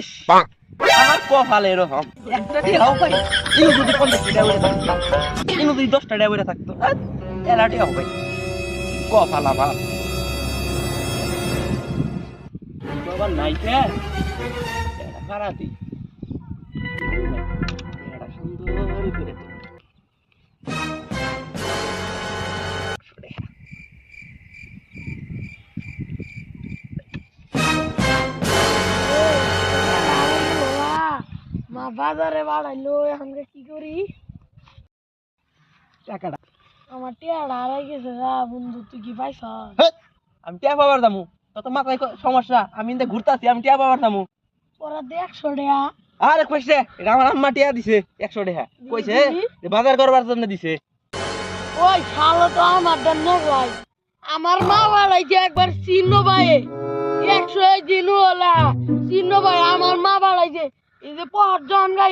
ইস, আমার কপাল এরকম। একটা টেরাও পাই ইনু যদি পঞ্চাশ টাকা করে থাকতো। ইনু যদি দশ টাকা করে থাকতো। এলা টেরাও পাই কপাল আমার। বাবার নাই কে কারা দিই বাজারে বাড়াইলো এখন কি করি? টাকাটা। আমার টিয়াটা হারাই গেছে বন্ধু তুই কি পাইছ? আমি টিয়া পাবার দামু। তত মাথায় সমস্যা আমি ইন্দে ঘুরতাছি আমি টিয়া পাবার দামু। ওরা আরে কইছে এটা আমার আম্মা টিয়া দিছে একশো টাকা কইছে বাজার করবার জন্য দিছে। ওই শালো তো আমার জন্য ভাই আমার মা বাড়াইছে একবার চিহ্ন ভাই একশো দিন হলা চিহ্ন ভাই এই যে পর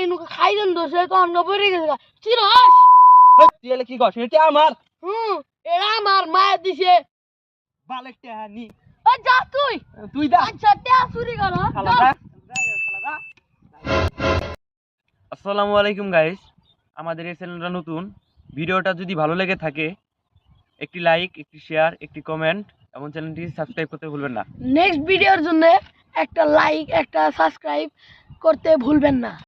ইনুকে খাই দেন পড়ে গেছে চিরস তুই এলে কি কর সেটা আমার? হুম এরা আমার মায়ের দিছে। বালেক টিয়া নি যা তুই। তুই দা আচ্ছা চুরি করো আসসালামু আলাইকুম গাইস আমাদের এই চ্যানেলটা নতুন। ভিডিওটা যদি ভালো লেগে থাকে একটি লাইক একটি শেয়ার একটি কমেন্ট এবং চ্যানেলটি সাবস্ক্রাইব করতে ভুলবেন না। নেক্সট ভিডিওর জন্য একটা লাইক একটা সাবস্ক্রাইব করতে ভুলবেন না।